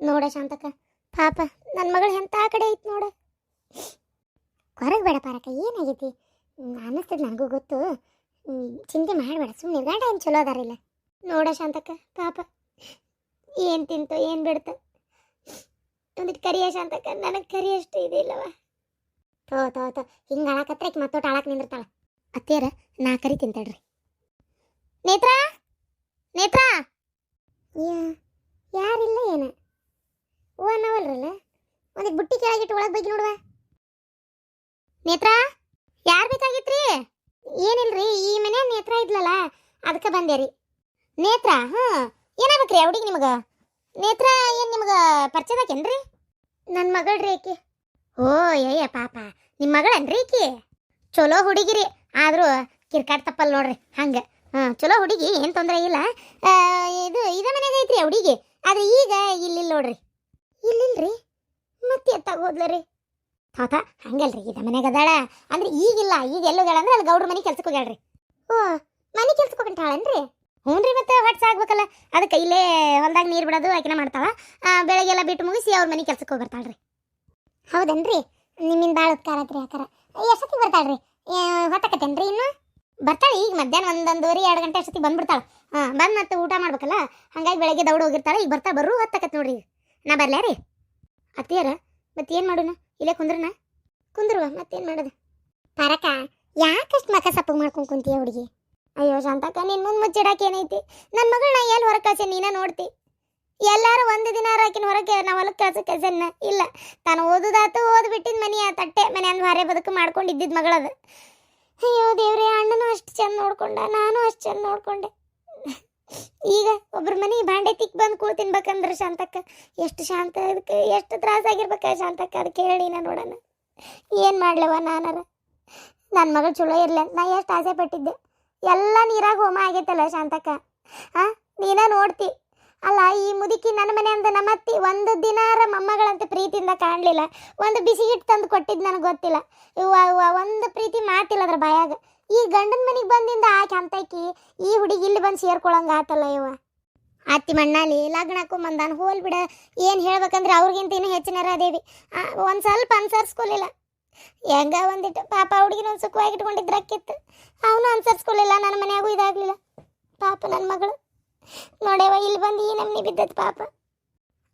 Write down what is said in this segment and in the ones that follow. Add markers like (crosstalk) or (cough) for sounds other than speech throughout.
ನೋಡ ಶಾಂತಕ್ಕ. ಪಾಪ ನನ್ನ ಮಗಳು ಎಂಥ ಕಡೆ ಐತಿ ನೋಡ. ಹೊರಗೆ ಬೇಡ ಪಾರಕ್ಕ ಏನಾಗೈತಿ? ಅನ್ನಿಸ್ತದೆ ನನಗೂ ಗೊತ್ತು. ಚಿಂತೆ ಮಾಡಬೇಡ ಸುಮ್ಮನೆ ಗಂಡ ಏನು ಚಲೋ ಅದಾರಿಲ್ಲ ನೋಡ ಶಾಂತಕ್ಕ, ಪಾಪ, ಏನು ತಿಂತೋ, ಏನು ಬಿಡ್ತ. ಒಂದಿಟ್ಟು ಕರಿಯ ಶಾಂತಕ್ಕ, ನನಗೆ ಕರಿ ಅಷ್ಟು ಇದಿಲ್ಲವ ತೋ ತೋ ತೋ ಹಿಂಗೆ ಅಳಕತ್ರ ಈಕೆ ಮತ್ತೊಟ್ಟು ಅಳಕ್ ನಿಂದಿರ್ತಾಳ. ಅತ್ತೇರ ನಾ ಕರಿ ತಿಂತಾಳ್ರಿ ನೇತ್ರ? ನೇತ್ರ? ಯಾರಿಲ್ಲ ಏನ? ಓ ನಾವಲ್ರಲ್ಲ ಒಂದಿಗೆ ಬುಟ್ಟಿ ಕೆಳಗಿಟ್ಟು ಒಳಗೆ ಬಗ್ಗೆ ನೋಡುವ. ನೇತ್ರ, ಯಾರು ಬೇಕಾಗಿತ್ರಿ? ಏನಿಲ್ರಿ, ಈ ಮನೆ ನೇತ್ರ ಇದ್ಲಲ್ಲ, ಅದಕ್ಕೆ ಬಂದೆ ರೀ. ನೇತ್ರ ಏನಾಗಬೇಕು ಏನಾಗ್ಬೇಕ್ರಿ ಹುಡುಗಿ ನಿಮಗೆ? ನೇತ್ರ, ಏನು ನಿಮ್ಗೆ ಪರಿಚಯದಾಕೇನ್ರಿ? ನನ್ನ ಮಗಳ್ರಿ ಆಕಿ. ಓ ಏಯ್ಯ ಪಾಪ ನಿಮ್ಮ ಮಗಳನ್ರಿ ಈಕಿ? ಚಲೋ ಹುಡುಗಿರಿ ಆದರೂ ಕಿರ್ಕಾಟ್ ತಪ್ಪಲ್ಲ ನೋಡ್ರಿ, ಹಂಗೆ. ಹಾಂ ಚಲೋ ಹುಡುಗಿ, ಏನು ತೊಂದರೆ ಇಲ್ಲ. ಇದು, ಇದ ಮನೆಯಾಗ ಐತ್ರಿ ಹುಡುಗಿ. ಆದ್ರೆ ಈಗ ಇಲ್ಲಿಲ್ಲ ನೋಡ್ರಿ. ಇಲ್ಲಿಲ್ರಿ? ಮತ್ತೆ ಎತ್ತಾಗ ಹೋದ್ಲರಿ? ತಾತ, ಹಂಗಲ್ರಿ, ಇದ ಮನೆಗೆ ಅದಾಳ. ಅಂದ್ರೆ ಈಗಿಲ್ಲ, ಈಗ ಎಲ್ಲೋಗ್ಯಾಳ ಅಲ್ಲಿ ಗೌಡ್ರ ಮನೆ ಕೆಲ್ಸಕ್ಕೆ ಹೋಗ್ಯಾಳ್ರಿ. ಓ, ಮನೆ ಕೆಲ್ಸಕ್ಕೆ ಹೋಗಂತಾಳನ್ರಿ ಹ್ಞೂ ರೀ ಮತ್ತೆ ಹೊಟ್ಸ ಆಗ್ಬೇಕಲ್ಲ. ಅದಕ್ಕೆ ಇಲ್ಲೇ ಹೊಲ್ದಾಗ ನೀರು ಬಿಡೋದು ಆಕಿನ ಮಾಡ್ತಾಳ. ಬೆಳಗ್ಗೆಲ್ಲ ಬಿಟ್ಟು ಮುಗಿಸಿ ಅವ್ರ ಮನೆ ಕೆಲ್ಸಕ್ಕೆ ಹೋಗಿ ಬರ್ತಾಳ್ರಿ ಹೌದನ್ರಿ? ನಿಮ್ಮಿಂದ ಭಾಳ ಉಪಕಾರ ಆತ್ರಿ ಆಕಾರ ಎಷ್ಟೊತ್ತಿಗೆ ಬರ್ತಾಳ್ರಿ? ಹೊತ್ತಕತ್ತೇನ್ರಿ ಇನ್ನು? ಬರ್ತಾಳೆ ಈಗ ಮಧ್ಯಾಹ್ನ ಒಂದೊಂದುವರೆ, ಎರಡು ಗಂಟೆ ಅಷ್ಟೊತ್ತಿಗೆ ಬಂದ್ಬಿಡ್ತಾಳೆ. ಹಾಂ, ಬಂದು ಮತ್ತೆ ಊಟ ಮಾಡ್ಬೇಕಲ್ಲ. ಹಂಗಾಗಿ ಬೆಳಗ್ಗೆ ದೌಡ್ ಹೋಗಿರ್ತಾಳೆ, ಈಗ ಬರ್ತಾ ಬರ್ರು ಹೊತ್ತಕತ್ ನೋಡ್ರಿ. ನಾ ಬರ್ಲಾ ರೀ. ಅತ್ತಿಯರ, ಮತ್ತೇನು ಮಾಡೋಣ ಇಲ್ಲೇ ಕುಂದ್ರನ? ಕುಂದ್ರುವ ಮತ್ತೇನು ಮಾಡೋದು? ಪರಕ, ಯಾಕಷ್ಟು ಮಕ ಸಪ್ಪಗೆ ಮಾಡ್ಕೊಂಡು ಕುಂತೀಯ ಹುಡುಗಿ? ಅಯ್ಯೋ, ಶಾಂತಕ್ಕ ನಿನ್ನ ಮುಂದೆ ಮುಚ್ಚಿಡಕ್ಕೆ ಏನೈತಿ? ನನ್ನ ಮಗಳನ್ನ ಎಲ್ಲಿ ಹೊರಗೆ ಕಳ್ಸಿ ನೀನ ನೋಡ್ತಿ? ಎಲ್ಲಾರು ಒಂದು ದಿನ ಆಕಿನ ಹೊರಗೆ ನಾವು ಹೊಲಕ್ಕೆ ಕಳ್ಸಕ್ಕೆ ಕೆಲಸನ ಇಲ್ಲ. ತಾನು ಓದುದಾತು, ಓದ್ಬಿಟ್ಟಿದ್ ಮನಿ ಆ ತಟ್ಟೆ, ಮನೆ ಅಂದ್ ಹೊರೆ ಬದುಕು ಮಾಡ್ಕೊಂಡು ಮಗಳದು ಮಗಳದ. ಅಯ್ಯೋ, ದೇವ್ರಿ, ಅಣ್ಣನೂ ಅಷ್ಟು ಚಂದ ನೋಡ್ಕೊಂಡ, ನಾನು ಅಷ್ಟು ಚಂದ ನೋಡ್ಕೊಂಡೆ. ಈಗ ಒಬ್ರ ಮನೆ ಬಾಂಡೆ ತಿಕ್ ಬಂದು ಕೂಳ್ ತಿನ್ಬೇಕಂದ್ರೆ ಶಾಂತಕ್ಕ, ಎಷ್ಟು ಶಾಂತ ಅದಕ್ಕೆ ಎಷ್ಟು ತ್ರಾಸಾಗಿರ್ಬೇಕ ಶಾಂತಕ್ಕ ಅದಕ್ಕೆ ನಾ ನೋಡೋಣ ಏನು ಮಾಡ್ಲವ ನಾನರ? ನನ್ನ ಮಗಳು ಚಲೋ ಇರಲಿ, ನಾ ಎಷ್ಟು ಆಸೆ ಪಟ್ಟಿದ್ದೆ. ಎಲ್ಲ ನೀರಾಗ ಹೋಮ ಆಗೈತಲ್ಲ ಶಾಂತಕ್ಕ. ಆ, ನೀನ ನೋಡ್ತಿ. ಅಲ್ಲ, ಈ ಮುದುಕಿ ನನ್ನ ಮನೆ ಅಂದ ನಮ್ಮತ್ತಿ ಒಂದು ದಿನಾರ ಮೊಮ್ಮಗಳಂತ ಪ್ರೀತಿಯಿಂದ ಕಾಣಲಿಲ್ಲ. ಒಂದು ಬಿಸಿಗಿಟ್ಟು ತಂದು ಕೊಟ್ಟಿದ್ದು ನನಗೆ ಗೊತ್ತಿಲ್ಲ. ಇವ್ವ ಇವ್ವ ಒಂದು ಪ್ರೀತಿ ಮಾತಿಲ್ಲ ಅದ್ರ ಬಾಯಾಗ ಈ ಗಂಡನ ಮನೆಗೆ ಬಂದಿಂದ ಆಕೆ ಅಂತೈಕಿ ಈ ಹುಡುಗಿ ಇಲ್ಲಿ ಆತಲ್ಲ ಇವ. ಅತ್ತಿ ಮಣ್ಣಾಲಿ ಲಗ್ನಕ್ಕೂ ಬಂದಾನ ಹೋಲ್ ಬಿಡ. ಏನು ಹೇಳ್ಬೇಕಂದ್ರೆ ಅವ್ರಿಗಿಂತ ಇನ್ನೂ ಹೆಚ್ಚಿನರ ಅದೇವಿ ಒಂದು ಸ್ವಲ್ಪ ಅನ್ಸರ್ಸ್ಕೊಲಿಲ್ಲ. ಹೆಂಗ ಒಂದಿಟ್ಟು ಪಾಪ ಹುಡುಗಿನ ಒಂದು ಸುಖವಾಗಿ ಇಟ್ಕೊಂಡಿದ್ರಕ್ಕಿತ್ತು ಅವನು ಅನ್ಸರ್ಸ್ಕೊಲಿಲ್ಲ, ನನ್ನ ಮನ್ಯಾಗೂ ಇದಾಗಲಿಲ್ಲ. ಪಾಪ ನನ್ನ ಮಗಳು. ನೋಡ್ಯವ ಇಲ್ಲಿ ಬಂದು ಈ ಬಿದ್ದದ ಪಾಪ.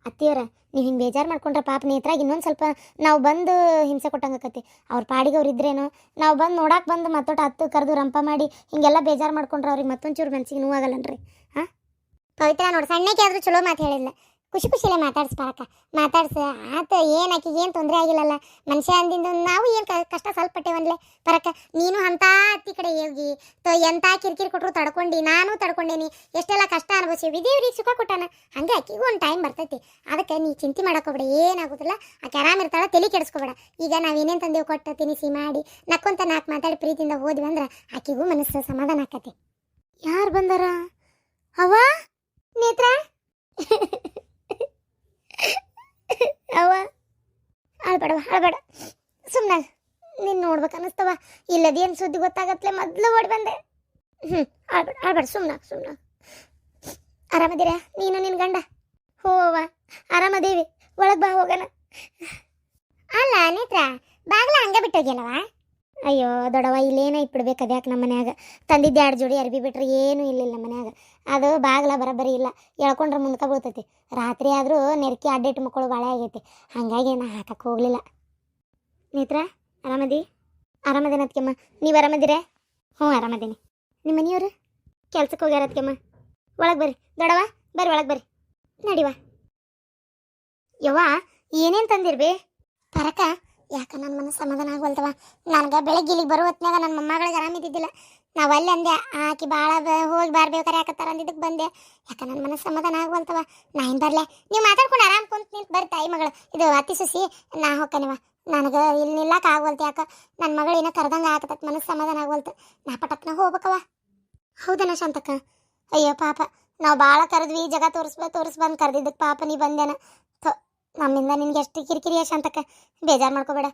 ಅತ್ತಿಯವರ, ನೀವು ಹಿಂಗೆ ಬೇಜಾರು ಮಾಡ್ಕೊಂಡ್ರೆ ಪಾಪ ನೇತ್ರಾಗ ಇನ್ನೊಂದು ಸ್ವಲ್ಪ ನಾವು ಬಂದು ಹಿಂಸೆ ಕೊಟ್ಟಂಗಕತಿ ಅವ್ರ ಪಾಡಿಗೆ ಅವ್ರು ಇದ್ರೇನು, ನಾವು ಬಂದು ನೋಡಕ್ಕೆ ಬಂದು ಮತ್ತೊಟ್ಟು ಹತ್ತು ಕರೆದು ರಂಪ ಮಾಡಿ ಹಿಂಗೆಲ್ಲ ಬೇಜಾರು ಮಾಡ್ಕೊಂಡ್ರೆ ಅವ್ರಿಗೆ ಮತ್ತೊಂಚೂರು ಮನ್ಸಿಗೆ ನೋವಾಗಲ್ಲನ್ರಿ? ಹಾಂ? ಪವಿತ್ರ ನೋಡಿ ಸಣ್ಣಕ್ಕೆ ಆದರೂ ಚಲೋ ಮಾತು ಹೇಳಿಲ್ಲ ಖುಷಿ ಖುಷಿಲೇ ಮಾತಾಡ್ಸ್ ಪಾರಕ್ಕ. ಮಾತಾಡ್ಸ. ಆತ ಏನು ಆಕಿಗೆ ಏನು ತೊಂದರೆ ಆಗಿಲ್ಲಲ್ಲ. ಮನುಷ್ಯ ಅಂದಿಂದ ನಾವು ಏನು ಕಷ್ಟ ಸ್ವಲ್ಪ ಪಟ್ಟೇವನ್ಲೆ ಪರಕ್ಕ, ನೀನು ಅಂತ ಅತ್ತಿ ಕಡೆ ಹೋಗಿ, ತ ಎಂಥ ಕಿರಿಕಿರಿ ಕೊಟ್ಟರು ತಡ್ಕೊಂಡು, ನಾನು ತಡ್ಕೊಂಡೇನಿ. ಎಷ್ಟೆಲ್ಲ ಕಷ್ಟ ಅನುಭವಿಸಿವಿ. ದೇವ್ರಿಗೆ ಸುಖ ಕೊಟ್ಟಾನ. ಹಂಗೆ ಆಕಿಗೂ ಒಂದು ಟೈಮ್ ಬರ್ತೈತಿ. ಅದಕ್ಕೆ ನೀ ಚಿಂತೆ ಮಾಡೋಕೋಬೇಡ. ಏನಾಗೋದಿಲ್ಲ. ಆಕೆ ಆರಾಮ ಇರ್ತಾಳ, ತಲೆ ಕೆಡಿಸ್ಕೋಬೇಡ. ಈಗ ನಾವು ಏನೇನು ತಂದೇವು ಕೊಟ್ಟು ತಿನಿಸಿ ಮಾಡಿ, ನಕ್ಕೊಂತ ನಾಲ್ಕು ಮಾತಾಡಿ ಪ್ರೀತಿಯಿಂದ ಹೋದ್ವಿ ಅಂದ್ರೆ ಆಕಿಗೂ ಮನಸ್ಸು ಸಮಾಧಾನ ಆಕತಿ. ಯಾರು ಬಂದಾರ? ಅವ? ನೇತ್ರ? (laughs) (laughs) ಅವ್ವ ಅಳ್ಬೇಡವ ಅಳ್ಬೇಡ ಸುಮ್ಮನೆ ನೀನು ನೋಡ್ಬೇಕು ಅನ್ನಿಸ್ತವ ಇಲ್ಲದೇನು ಸುದ್ದಿ ಗೊತ್ತಾಗತ್ಲೆ ಮೊದಲು ಓಡಿ ಬಂದೆ. ಹ್ಞೂ ಅಳ್ಬೇಡ ಅಳ್ಬೇಡ ಸುಮ್ಮನೆ ಸುಮ್ಮನೆ ಆರಾಮದಿರ ನೀನು ನಿನ್ನ ಗಂಡ? ಹೋವ ಆರಾಮದೇವಿ. ಒಳಗೆ ಬಾ, ಹೋಗೋಣ. ಅಲ್ಲ ನೇತ್ರ ಬಾಗ್ಲ ಹಂಗೆ ಬಿಟ್ಟೋಗ್ಯಲ್ಲವ ಅಯ್ಯೋ ದೊಡವ ಇಲ್ಲೇನ ಇಟ್ಬಿಡ್ಬೇಕು ಅದ್ಯಾಕೆ ನಮ್ಮ ಮನ್ಯಾಗ? ತಂದಿದ್ದೆ ಎರಡು ಜೋಡಿ ಅರ್ಬಿ ಬಿಟ್ರೆ ಏನೂ ಇಲ್ಲಿಲ್ಲ ಮನ್ಯಾಗ. ಅದು ಬಾಗ್ಲ ಬರೋಬ್ಬರಿ ಇಲ್ಲ. ಎಳ್ಕೊಂಡ್ರೆ ಮುಂದ್ಕ ಬೀಳ್ತೈತಿ. ರಾತ್ರಿ ಆದರೂ ನೆರಕಿ ಅಡ್ಡಿಟ್ಟು ಮಕ್ಕಳು ಭಾಳ ಆಗೈತಿ. ಹಾಗಾಗಿ ನಾ ಹಾಕಕ್ಕೆ ಹೋಗಲಿಲ್ಲ. ನೇತ್ರ, ಆರಾಮದಿ? ಆರಾಮದೇನ ಅದಕ್ಕೆಮ್ಮ ನೀವು ಆರಾಮದಿರೇ? ಹ್ಞೂ, ಆರಾಮದೇನಿ. ನಿಮ್ಮ ಮನೆಯವರು? ಕೆಲ್ಸಕ್ಕೆ ಹೋಗ್ಯಾರ ಅದಕ್ಕೆಮ್ಮ ಒಳಗೆ ಬರ್ರಿ. ದೊಡವ ಬರ್ರಿ ಒಳಗೆ ಬರ್ರಿ. ನಡಿವ? ಯವ್ವ, ಏನೇನು ತಂದಿರ್ಬಿ? ಪರಕ ಯಾಕ ನನ್ನ ಮನಸ್ಸು ಸಮಾಧಾನ ಆಗ್ವಲ್ತವ ನನಗೆ ಬೆಳಗ್ಗೆ ಇಲ್ಲಿಗೆ ಬರೋ ಹೊತ್ನಾಗ ನನ್ನ ಮೊಮ್ಮಗಳಿಗೆ ಆರಾಮಿದ್ದಿದ್ದಿಲ್ಲ ನಾವು ಅಲ್ಲಿ ಅಂದೆ ಆಕಿ ಭಾಳ ಹೋಗಿ ಬಾರ್ಬೇಕಾರೆ ಯಾಕತ್ತಾರ? ಅಂದಿದ್ದಕ್ಕೆ ಬಂದೆ. ಯಾಕ ನನ್ನ ಮನಸ್ಸು ಸಮಾಧಾನ ಆಗವಲ್ತವ ನಾ ಏನು ಬರಲೆ? ನೀವು ಮಾತಾಡ್ಕೊಂಡು ಆರಾಮ್ ಕುಂತ ನಿಂತು ಬರ್ರಿ ತಾಯಿ ಮಗಳು. ಇದು ಅತಿ ಸುಸಿ, ನಾ ಹೋಗ್ಕನಿವ ನನಗೆ ಇಲ್ಲಿ ನಿಲ್ಲಕ್ಕೆ ಆಗ್ವಲ್ತು ಯಾಕ? ನನ್ನ ಮಗಳು ಏನೋ ಕರ್ದಂಗೆ ಆಗತ್ತ ಮನಸ್ಸು ಸಮಾಧಾನ ಆಗವಲ್ತು ನಾ ಪಟಕ್ನ ಹೋಗ್ಬೇಕವ ಹೌದನ ಶಾಂತಕ್ಕ? ಅಯ್ಯೋ ಪಾಪ, ನಾವು ಭಾಳ ಕರೆದ್ವಿ ಜಗ ತೋರಿಸ್ಬ, ತೋರಿಸ್ಬಂದು ಕರೆದಿದ್ದಕ್ಕೆ ಪಾಪ ನೀ ಬಂದೇನ ಥೋ. ನಮ್ಮಿಂದ ನಿನ್ಗೆ ಎಷ್ಟು ಕಿರಿಕಿರಿಯ ಶಾಂತಕ್ಕ? ಬೇಜಾರು ಮಾಡ್ಕೋಬೇಡ.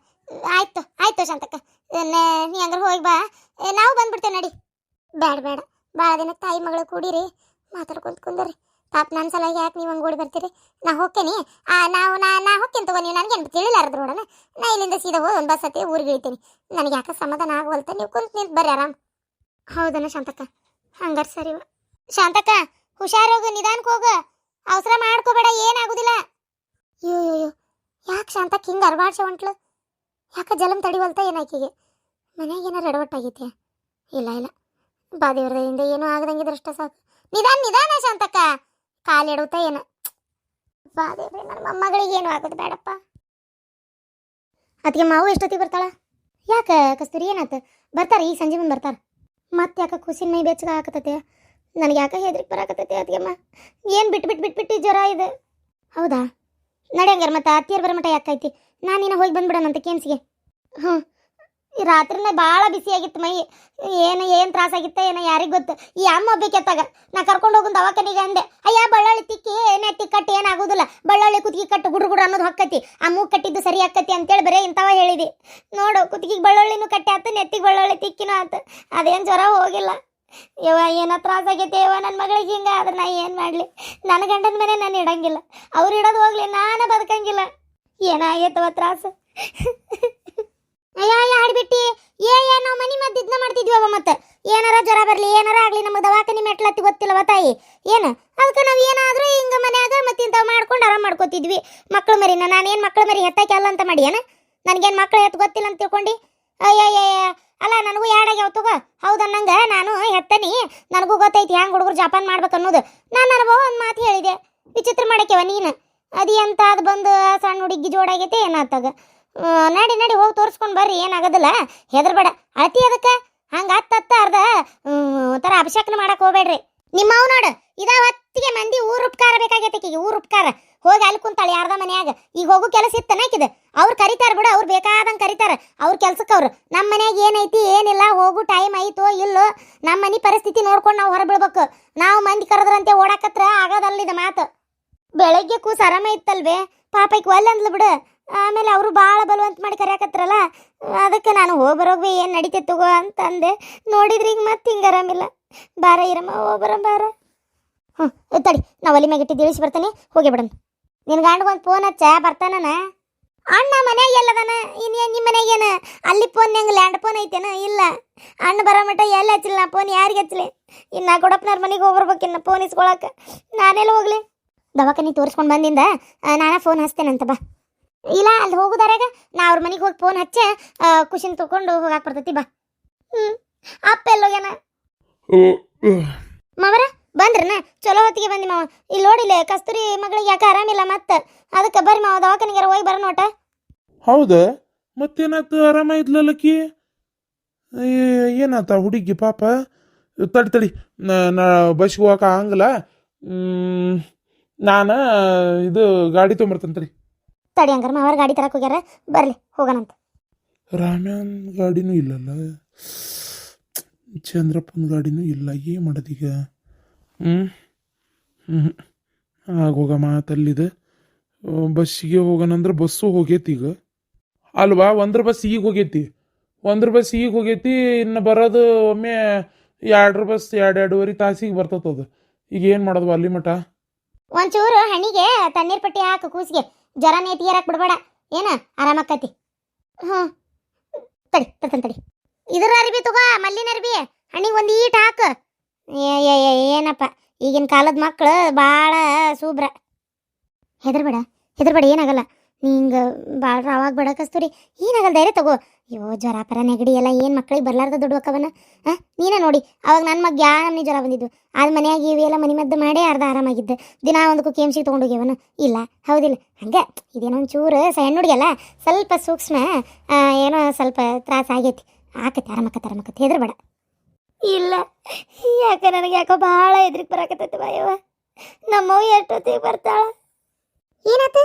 ಆಯ್ತು ಆಯ್ತು ಶಾಂತಕ್ಕ. ನೆ- ಹಂಗಾರೆ ಹೋಗಿ ಬಾ. ನಾವು ಬಂದ್ಬಿಡ್ತೇವೆ ನಡಿ. ಬೇಡ ಬೇಡ ಭಾಳ ದಿನ ತಾಯಿ ಮಗಳು ಕೂಡಿರಿ. ಮಾತಾಡ್ಕೊಂತ ಕುಂದ್ರಿ. ಪಾಪ ನನ್ನ ಸಲ ಯಾಕೆ ನೀವು ಹಂಗೆ ಓಡಿ ಬರ್ತೀರಿ? ನಾ ಹೋಗ್ತೇನೆ. ಆ, ನಾವು, ನಾ ನಾ ಹೋಗ್ತೇನೆ ತಗೋ. ನೀವು ನನಗೆ ತಿಳಿಲಾರದು ನೋಡೋಣ? ನಾ ಇಲ್ಲಿಂದ ಸೀದಾ ಹೋಗಿ ಒಂದು ಬಸ್ ಊರಿಗೆ ಇಳ್ತೀನಿ. ನನಗೆ ಯಾಕೆ ಸಮಾಧಾನ ಆಗವಲ್ತ ನೀವು ಕುಂತ ನಿಂತು ಬರ್ರಿ ಆರಾಮ್. ಹೌದನ ಶಾಂತಕ್ಕ? ಹಂಗಾರ ಸರಿ. ಶಾಂತಕ್ಕ ಹುಷಾರೋಗು ನಿಧಾನಕ್ಕೆ ಹೋಗು. ಅವಸರ ಮಾಡ್ಕೋಬೇಡ, ಏನಾಗುದಿಲ್ಲ. ಅಯ್ಯೋ ಯಾಕೆ ಶಾಂತಕ್ಕೆ ಹಿಂಗೆ ಅರ್ಬಾಡ್ಸ ಹೊಂಟ್ಲು? ಯಾಕೆ ಜಲಂ ತಡಿವಲ್ತ ಏನಾಕಿಗೆ ಮನೆಗೆ ಏನಾರು ಎಡವಟ್ಟಾಗೈತೆ ಇಲ್ಲ ಇಲ್ಲ. ಬಾದೇವ್ರದಿಂದ ಏನೂ ಆಗದಂಗಿದ್ರೆ ಅಷ್ಟೇ ಸಾಕು. ನಿಧಾನ ನಿಧಾನ ಶಾಂತಕ್ಕ. ಕಾಲು ಕಾಲಿಡುತ್ತಾ ಏನು. ಬಾದೇವ್ರೆ ನನ್ನ ಮೊಮ್ಮಗಳಿಗೆ ಏನು ಆಗೋದು ಬೇಡಪ್ಪ. ಅದಕ್ಕೆ ಮಾವು ಎಷ್ಟೊತ್ತಿಗೆ ಬರ್ತಾಳ? ಯಾಕೆ ಕಸ್ತೂರಿ ಏನಾಯ್ತು ಬರ್ತಾರೆ, ಈ ಸಂಜೆ ಮುಂದೆ ಬರ್ತಾರೆ? ಮತ್ತೆ ಯಾಕೆ ಖುಷಿನ ಮೈ ಬೆಚ್ಚಗ ಹಾಕತತೆ ನನಗೆ ಯಾಕೆ ಹೆದ್ರಿಕೆ ಅದಕ್ಕೆ ಅಮ್ಮ ಏನು ಬಿಟ್ಟು ಬಿಟ್ಟು ಬಿಟ್ಟು ಬಿಟ್ಟು ಜ್ವರ ಇದೆ? ಹೌದಾ? ನಡೆಯಂಗಾರ ಮತ್ತೆ, ಅತ್ತಿಯರ್ ಬರ ಮಠ ಯಾಕೈತಿ? ನಾನು ನಿನ್ನ ಹೋಗಿ ಬಂದ್ಬಿಡೋಣಂತ ಕೇನ್ಸಿಗೆ. ಹ್ಞೂ ಈ ರಾತ್ರಿನ ಭಾಳ ಬಿಸಿಯಾಗಿತ್ತು ಮೈ. ಏನು ಏನು ತ್ರಾಸಾಗಿತ್ತ ಏನೋ ಯಾರಿಗೆ ಗೊತ್ತು. ಈ ಅಮ್ಮ ಒಬ್ಬಾಕೆತ್ತಾಗ ನಾ ಕರ್ಕೊಂಡು ಹೋಗುನ್ ದವಾಖಾನಿಗೆ ಅಂದೆ. ಅಯ್ಯ, ಬಳ್ಳಾಳಿ ತಿಕ್ಕಿ ನೆತ್ತಿ ಕಟ್ಟಿ ಏನಾಗೋದಿಲ್ಲ ಬಳ್ಳಾಳಿ ಕುತ್ತಿಗೆ ಕಟ್ಟು ಗುಡ್ರು ಗುಡ್ರು ಅನ್ನೋದು ಹೊಕ್ಕತಿ. ಆ ಮೂಗ್ ಕಟ್ಟಿದ್ದು ಸರಿ ಆಕ್ಕತಿ ಅಂತೇಳಿ ಬರೀ ಇಂಥವ ಹೇಳಿದಿ. ನೋಡು ಕುತ್ತಿಗೆ ಬಳ್ಳೊಳ್ಳಿನೂ ಕಟ್ಟಿ ಆತು, ನೆತ್ತಿಗೆ ಬಳ್ಳೊಳ್ಳಿ ತಿಕ್ಕಿನೂ ಆತು. ಅದೇನು ಜ್ವರ ಹೋಗಿಲ್ಲ. ಯವ್ವ, ಏನೋ ತ್ರಾಸಾಗೈತೆ ಯವ್ವ? ನನ್ನ ಮಗಳಿಗೆ ಹಿಂಗೆ ಆದ್ರೆ ನಾ ಏನು ಮಾಡಲಿ? ನನ್ನ ಗಂಡನ ಮನೆ ನಾನು ಇಡಂಗಿಲ್ಲ. ಅವ್ರು ಇಡೋದು ಹೋಗ್ಲಿ, ನಾನು ಬದುಕಂಗಿಲ್ಲ. ಏನಾಗೈತವ ತ್ರಾಸ? ಅಯ್ಯ ಅಯ್ಯ, ಆಡ್ಬಿಟ್ಟಿ. ಏ ಏ, ನಾವು ಮನಿ ಮದ್ದು ಇದನ್ನ ಮಾಡ್ತಿದ್ವವ ಮತ್ತೆ. ಏನಾರ ಜ್ವರ ಬರಲಿ, ಏನಾರ ಆಗಲಿ ನಮ್ಮ ದವಾಖಾನೆ ಮೆಟ್ಲತ್ತಿ ಗೊತ್ತಿಲ್ಲವ ತಾಯಿ. ಏನು? ಅದಕ್ಕೆ ನಾವು ಏನಾದರೂ ಹಿಂಗೆ ಮನ್ಯಾಗ ಮತ್ತೆ ಇಂಥವು ಮಾಡ್ಕೊಂಡು ಆರಾಮ್ ಮಾಡ್ಕೋತಿದ್ವಿ. ಮಕ್ಳು ಮರಿನ ನಾನೇನು ಮಕ್ಳು ಮರಿ ಹೆತ್ತಕ್ಕೆ ಅಲ್ಲ ಅಂತ ಮಾಡಿ, ಏನು? ನನಗೇನು ಮಕ್ಳು ಎತ್ತು ಗೊತ್ತಿಲ್ಲ ಅಂತ ತಿಳ್ಕೊಂಡು? ಅಯ್ಯ ಅಲ್ಲ, ನನಗೂ ಯಾಡಾಗ್ಯಾವ ತಗೋ? ಹೌದು ಅನ್ನಂಗೆ ನಾನು ಹೆತ್ತನಿ. ನನಗೂ ಗೊತ್ತೈತಿ ಹ್ಯಾಂಗ ಹುಡುಗರು ಜಪಾನ್ ಮಾಡ್ಬೇಕು ಅನ್ನೋದು. ನಾನು ನನಗೆ ಒಂದು ಮಾತು ಹೇಳಿದೆ. ವಿಚಿತ್ರ ಮಾಡಕ್ಕೆವ ನೀನು. ಅದು ಎಂತ ಅದು ಬಂದು ಸಣ್ಣ ಹುಡುಗಿ ಜೋಡಾಗೈತೆ ಏನಾತಾಗ? ನಡಿ ನಡಿ, ಹೋಗಿ ತೋರಿಸ್ಕೊಂಡು ಬರ್ರಿ, ಏನಾಗೋದಿಲ್ಲ. ಹೆದರ್ಬೇಡ. ಅಳತಿ ಅದಕ್ಕೆ? ಹಂಗೆ ಹತ್ತ ಅರ್ಧ ಒಂಥರ ಅಭಿಷೇಕನ ಮಾಡಕ್ಕೆ ಹೋಗ್ಬೇಡ್ರಿ. ನಿಮ್ಮ ಅವ್ ನೋಡು ಇದ ಹೊತ್ತಿಗೆ ಮಂದಿ ಊರು ಉಪಕಾರ ಬೇಕಾಗೈತೆ ಊರು ಉಪಕಾರ. ಹೋಗಿ ಅಲ್ಲಿ ಕುಂತಾಳೆ ಯಾರ್ದ ಮನ್ಯಾಗ. ಈಗ ಹೋಗು ಕೆಲಸ ಇತ್ತನ ಆಕಿದ? ಅವ್ರು ಕರಿತಾರ ಬಿಡು, ಅವ್ರು ಬೇಕಾದಂಗೆ ಕರಿತಾರ. ಅವ್ರ ಕೆಲ್ಸಕ್ಕೆ ಅವ್ರು. ನಮ್ಮ ಮನೆಯಾಗ ಏನೈತಿ, ಏನಿಲ್ಲ, ಹೋಗು, ಟೈಮ್ ಐತೋ ಇಲ್ಲೋ ನಮ್ಮ ಮನೆ ಪರಿಸ್ಥಿತಿ ನೋಡ್ಕೊಂಡು ನಾವು ಹೊರಬೀಳ್ಬೇಕು ನಾವು ಮಂದಿ ಕರೆದ್ರಂತೆ ಓಡಾಕತ್ರ ಆಗೋದಲ್ಲಿದ ಮಾತು. ಬೆಳಗ್ಗೆ ಕೂಸ್ ಆರಾಮ ಇತ್ತಲ್ವೇ? ಪಾಪಕ್ಕೆ ಒಲ್ಲೆ ಅಂದ್ಲು ಬಿಡು. ಆಮೇಲೆ ಅವರು ಭಾಳ ಬಲವಂತ ಮಾಡಿ ಕರ್ಯಾಕತ್ರಲ್ಲ. ಅದಕ್ಕೆ ನಾನು ಹೋಗ್ಬರೋಗ್ವಿ ಏನು ನಡೀತೈತೆ ತಗೋ ಅಂತ ಅಂದೆ ನೋಡಿದ್ರೆ ಈಗ ಮತ್ತೆ ಹಿಂಗೆ ಆರಾಮಿಲ್ಲ. ಬಾರ ಇರಮ್ಮ ಹೋಗ್ಬರ ಬಾರ. ಹ್ಞೂ ತಡಿ ನಾವು ಒಲಿ ಮ್ಯಾಗ ಇಟ್ಟಿದ್ದು ಬರ್ತಾನೆ. ಹೋಗಿ ಬಿಡನ್ ನಿನ್ನ ಗಂಡಗೊಂದು ಫೋನ್ ಹಚ್ಚ, ಬರ್ತಾನನ? ಅಣ್ಣ ಮನ್ಯಾಗ ಎಲ್ಲದನ? ಇನ್ನೇನು ನಿಮ್ಮ ಮನೆಗೇನ ಅಲ್ಲಿ ಫೋನ್ ಹೆಂಗೆ ಲ್ಯಾಂಡ್ ಫೋನ್ ಐತೇನ? ಇಲ್ಲ. ಅಣ್ಣ ಬರೋ ಮಟ್ಟ ಎಲ್ಲಿ ಹಚ್ಚಲಿಲ್ಲ ಫೋನ್ ಯಾರಿಗೆ ಹಚ್ಚಲಿ ಇನ್ನು ಕೊಡಪ್ಪನವ್ರ ಮನೆಗೆ ಹೋಗ್ಬರ್ಬೇಕು ಇನ್ನು ಫೋನ್ ಇಸ್ಕೊಳಕ್ಕೆ ನಾನೆಲ್ಲ ಹೋಗ್ಲಿ? ದವಾಖಾನೆ ತೋರಿಸ್ಕೊಂಡು ಬಂದಿಂದ ನಾನು ನಾನೇ ಫೋನ್ ಹಚ್ತೇನಂತ ಬಾ. ಇಲ್ಲ ಅಲ್ಲಿ ಹೋಗೋದಾರಾಗ ನಾ ಅವ್ರ ಮನೆಗೆ ಹೋಗಿ ಫೋನ್ ಹಚ್ಚೆ ಖುಷಿನ ತೊಗೊಂಡು ಹೋಗಾಕ ಬರ್ತೈತಿ ಬಾ. ಹ್ಞೂ ಅಪ್ಪ ಎಲ್ಲೋಗ್ಯಾನ ಮಾವರ? ಬಂದ್ರನ? ಚಲೋ ಹೊತ್ತಿಗೆ ಬಂದಿ ಮಾವ. ಇಲ್ಲಿ ನೋಡಿಲ್ಲ ಕಸ್ತೂರಿ ಮಗಳಿಗೆ ಯಾಕೆ ಆರಾಮಿಲ್ಲ ಮತ್ತೆ? ಅದಕ್ಕೆ ಬರ್ರಿ ಮಾವ ದವಾಖಾನಿಗೆ ಹೋಗಿ ಬರ ನೋಟ ಹೌದಾ? ಮತ್ತೇನಾಯ್ತು ಆರಾಮ ಇದ್ಲಲ್ಲಕ್ಕಿ ಏನಾತ ಹುಡುಗಿ ಪಾಪ? ತಡಿ ತಡಿ. ನಾ ಬಸ್ಗೆ ಹೋಗಕ್ಕೆ ಆಗಂಗಿಲ್ಲ. ನಾನು ಇದು ಗಾಡಿ ತೊಗೊಂಬರ್ತೇನೆ ತಡಿ. ತಡಿ ಹಂಗಾರ ಮಾವರ ಗಾಡಿ ತರಕ್ಕೆ ಹೋಗ್ಯಾರ. ಬರ್ಲಿ ಹೋಗೋಣಂತ ರಾಮ್ಯಾನ್ ಗಾಡಿನೂ ಇಲ್ಲಲ್ಲ? ಚಂದ್ರಪ್ಪನ ಗಾಡಿನೂ ಇಲ್ಲ ಏನು ಮಾಡೋದೀಗ? ಹ್ಞೂ ಹ್ಞೂ ಆಗೋಗ ಮಾತಲ್ಲಿದೆ ಬಸ್ಸಿಗೆ ಹೋಗೋಣಂದ್ರೆ ಬಸ್ಸು ಹೋಗೈತಿ ಈಗ. ಅಲ್ವಾ? ಒಂದ್ರ ಬಸ್ ಈಗ ಹೋಗೈತಿ. ಒಂದ್ರ ಬಸ್ ಈಗ ಹೋಗೈತಿ, ಇನ್ನು ಬರೋದು ಒಮ್ಮೆ ಎರಡ್ರ ಬಸ್ ಎರಡು, ಎರಡೂವರೆ ತಾಸಿಗೆ ಬರ್ತದ ಈಗ ಏನು ಮಾಡೋದು ಅಲ್ಲಿ ಮಠ? ಒಂಚೂರು ಹಣಿಗೆ ತಣ್ಣೀರ್ ಪಟ್ಟಿ ಹಾಕು ಕೂಸಿಗೆ. ಜ್ವರ ನೇತಿ ಏರಕ್ ಬಿಡಬೇಡ. ಏನ? ಆರಾಮಕ್ಕತಿ ಹ್ಞೂ ತಡಿ ತಡಿ. ಇದ್ರ ಅರ್ಬಿ ತಗೋ, ಮಲ್ಲಿನ ಅರ್ಬಿ. ಹಣ್ಣಿಗೆ ಒಂದು ಈಟ್ ಹಾಕು. ಏನಪ್ಪ? ಈಗಿನ ಕಾಲದ ಮಕ್ಕಳು ಭಾಳ ಸೂಬ್ರ ಹೆದರ್ಬೇಡ ಹೆದರ್ಬೇಡ, ಏನಾಗಲ್ಲ. ನಿಂಗೆ ಭಾಳ ರಾವಾಗ್ಬೇಡ ಕಸ್ತೂರಿ ಏನಾಗಲ್ಲ ಧೈರ್ಯ ತಗೋ. ಅಯ್ಯೋ, ಜ್ವರ, ಪರ, ನೆಗಡಿ ಎಲ್ಲ ಏನು ಮಕ್ಳಿಗೆ ಬರ್ಲಾರ್ದ ದುಡ್ಡು ಹಾಕವನ ಹಾಂ ನೀನೇ ನೋಡಿ. ಅವಾಗ ನನ್ನ ಮಗ ಜ್ವರ ಬಂದಿದ್ದು? ಆದ ಮನೆಯಾಗಿ ಇವೆಲ್ಲ ಮನೆ ಮದ್ದು ಮಾಡೇ ಅರ್ಧ ಆರಾಮಾಗಿದ್ದು. ದಿನ ಒಂದಕ್ಕೂ ಕೇಮ್ಸಿಗೆ ತೊಗೊಂಡೋಗ್ಯವನು ಇಲ್ಲ, ಹೌದಿಲ್ಲ. ಹಂಗೆ, ಇದೇನೋ ಒಂಚೂರು ಸಣ್ಣ ಹುಡುಗಿಯಲ್ಲ ಸ್ವಲ್ಪ ಸೂಕ್ಷ್ಮ ಏನೋ ಸ್ವಲ್ಪ ತ್ರಾಸ ಆಗೈತಿ. ಆಕತಿ ಆರಾಮಕತ್ತೆ ಆರಾಮಕತ್ತೆ ಹೆದರ್ಬೇಡ. ಇಲ್ಲ. ನನಗೆ ಯಾಕೋ ಭಾಳ ಎದ್ರಿಗೆ ಬರಾಕತ್ತೈತಿ ಬಾಯವ್ವ. ನಮ್ಮವ್ವ ಎಷ್ಟೊತ್ತಿಗೆ ಬರ್ತಾಳ? ಏನತ್ತ?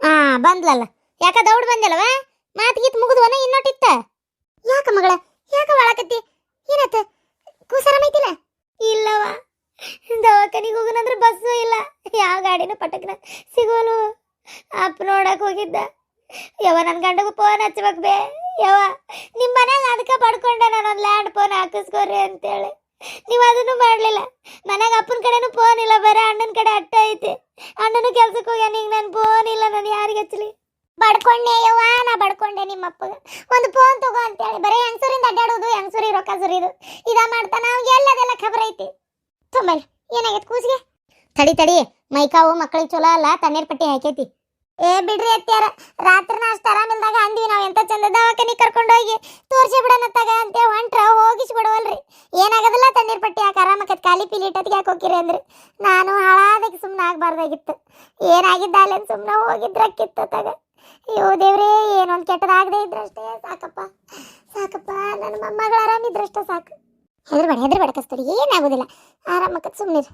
ಆ ಬಂದ್ಲಲ್ಲ. ಯಾಕ ದೌಡ್ ಬಂದಲ್ವ ಮಾತು ಗೀತ್ ಮುಗಿದ್ವನ ಇನ್ನೊಟ್ಟಿತ್ತ? ಯಾಕ ಮಗಳ? ಯಾಕ ಬಾಳಕತ್ತಿ ಏನಾತ ಕೂಸರಮೈತಿಲ್ಲ ಇಲ್ಲವ. ದವಾಖಾನಿಗೆ ಹೋಗೋಣಂದ್ರೆ ಬಸ್ಸು ಇಲ್ಲ. ಯಾವ ಗಾಡಿನೂ ಪಟಕ್ನ ಸಿಗೋಲು ಅಪ್ಪ ನೋಡಕ್ ಹೋಗಿದ್ದ. ಯವ ನನ್ನ ಗಂಡಗೂ ಫೋನ್ ಹಚ್ಬೇಕು ಬೇ. ಯವ ನಿಮ್ಮ ಮನ್ಯಾಗ ಅದಕ್ಕೆ ಪಡ್ಕೊಂಡೆ ನಾನೊಂದು ಲ್ಯಾಂಡ್ ಫೋನ್ ಹಾಕಿಸ್ಕೋರಿ ಅಂತೇಳಿ. ನೀವು ಅದನ್ನು ಮಾಡಲಿಲ್ಲ. ಮನೆಗೆ ಅಪ್ಪನ ಕಡೆನೂ ಫೋನ್ ಇಲ್ಲ, ಬೇರೆ ಅಣ್ಣನ ಕಡೆ ಅಟ್ಟ ಐತೆ. ಅಣ್ಣನು ಕೆಲ್ಸಕ್ಕೆ ಹೋಗ್ಯಾನ, ಈಗ ನಾನು ಫೋನ್ ಇಲ್ಲ, ನಾನು ಯಾರಿಗೆ ಹಚ್ಚಲಿ? ಬಡ್ಕೊಂಡೆ ಯವ್ವ, ನಾ ಬಡ್ಕೊಂಡೆ ನಿಮ್ಮ ಅಪ್ಪಗ ಒಂದು ಫೋನ್ ತಗೋ ಅಂತೇಳಿ, ಬರೀ ಹೆಂಗಸೂರಿಂದ ಅಡ್ಡಾಡೋದು ಹೆಂಗಸೂರಿ ರೊಕ್ಕ ಸುರಿದು. ಇದ ಮಾಡ್ತಾ ನಾವು ಎಲ್ಲದೆಲ್ಲ ಖಬರ್ ಐತಿ. ತುಂಬಲ್ ಏನಾಗೈತೆ ಕೂಸಿಗೆ? ತಡಿ ತಡಿ ಮೈಕಾವು ಮಕ್ಕಳಿಗೆ ಚಲೋ ಅಲ್ಲ, ತಣ್ಣೀರ್ ಪಟ್ಟಿ ಹಾಕೈತಿ. ಏ, ಬಿಡ್ರಿ ಅತ್ತಿಯಾರ, ರಾತ್ರಿ ಅಷ್ಟು ಆರಾಮಿಲ್ದಾಗ ಅಂದಿವಿ ನಾವು ಎಂತ ಚಂದ ದವಾಖಾನಿ ಕರ್ಕೊಂಡೋಗಿ ತೋರ್ಸಿ ತಗ ಅಂತ ಹೊಂಟ್ರ ಹೋಗಿಸಿ ಬಿಡವಲ್ರಿ ಏನಾಗದಿಲ್ಲ ತಣ್ಣೀರ್ ಪಟ್ಟಿ ಯಾಕೆ ಆರಾಮಕ್ಕತ್ ಖಾಲಿ ಪೀಲಿ ಇಟ್ಟದ್ಗೆ ಯಾಕೆ ಹೋಗಿರಿ ಅಂದ್ರಿ? ನಾನು ಹಾಳಾದಕ್ಕೆ ಸುಮ್ಮನೆ ಆಗಬಾರ್ದಾಗಿತ್ತು. ಏನಾಗಿದ್ದ ಅಲ್ಲೇನು ಸುಮ್ಮನೆ ಹೋಗಿದ್ರಕ್ಕಿತ್ತು ತಗ. ಅಯ್ಯೋ ದೇವ್ರೇ, ಏನೊಂದು ಕೆಟ್ಟದಾಗದೆ ಇದ್ರಷ್ಟೇ ಸಾಕಪ್ಪ. ಸಾಕಪ್ಪ ನನ್ನ ಮೊಮ್ಮಗಳು ಆರಾಮಿದ್ರಷ್ಟೇ ಸಾಕು. ಹೆದರ್ಬೇಡ ಹೆದರ್ಬೇಡ ಕಸ್ತೂರಿ ಏನಾಗೋದಿಲ್ಲ ಆರಾಮಕ್ಕ ಸುಮ್ಮನಿರು